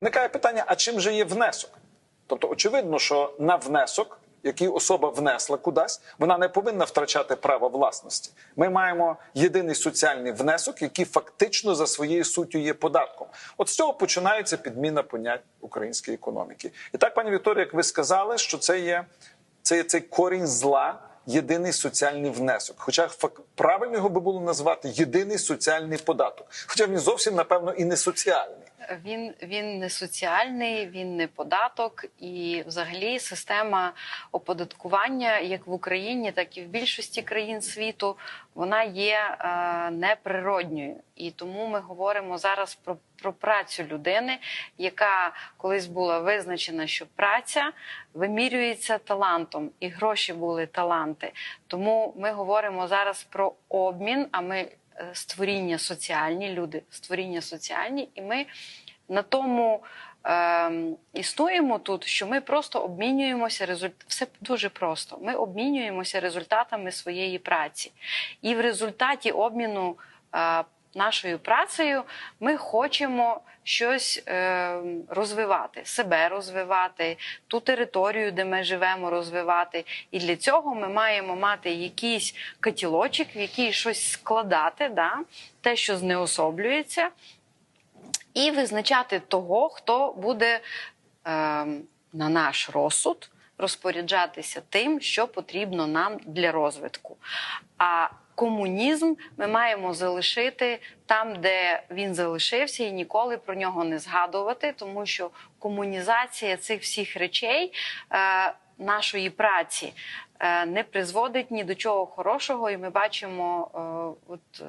Виникає питання: а чим же є внесок? Тобто, очевидно, що на внесок, який особа внесла кудись, вона не повинна втрачати право власності. Ми маємо єдиний соціальний внесок, який фактично за своєю суттю є податком. От з цього починається підміна понять української економіки. І так, пані Вікторія, як ви сказали, що це є, це є цей корінь зла. Єдиний соціальний внесок, хоча правильно його би було назвати єдиний соціальний податок, хоча він зовсім напевно і не соціальний. Він, він не соціальний, він не податок, і взагалі система оподаткування, як в Україні, так і в більшості країн світу, вона є е, неприродньою. І тому ми говоримо зараз про, про працю людини, яка колись була визначена, що праця вимірюється талантом, і гроші були таланти. Тому ми говоримо зараз про обмін. А ми створіння соціальні, люди створіння соціальні, і ми на тому е, існуємо тут, що ми просто обмінюємося результатами. Все дуже просто. Ми обмінюємося результатами своєї праці. І в результаті обміну е, нашою працею ми хочемо щось е, розвивати, себе розвивати, ту територію, де ми живемо, розвивати. І для цього ми маємо мати якийсь котілочок, в який щось складати, да? те, що знеособлюється, і визначати того, хто буде е, на наш розсуд розпоряджатися тим, що потрібно нам для розвитку. А комунізм ми маємо залишити там, де він залишився, і ніколи про нього не згадувати, тому що комунізація цих всіх речей. Е, Нашої праці е, не призводить ні до чого хорошого, і ми бачимо е, от,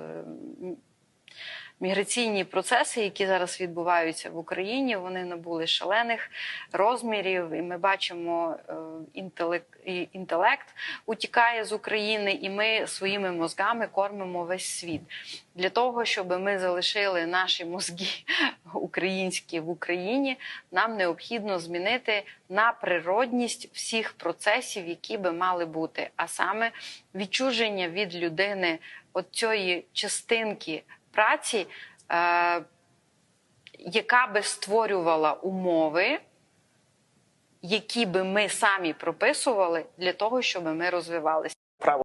міграційні процеси, які зараз відбуваються в Україні, вони набули шалених розмірів, і ми бачимо е, інтелект, утікає з України, і ми своїми мозгами кормимо весь світ для того, щоб ми залишили наші мозги українські в Україні. Нам необхідно змінити на природність всіх процесів, які би мали бути, а саме відчуження від людини от цієї частинки праці, е, яка би створювала умови, які би ми самі прописували для того, щоб ми розвивалися.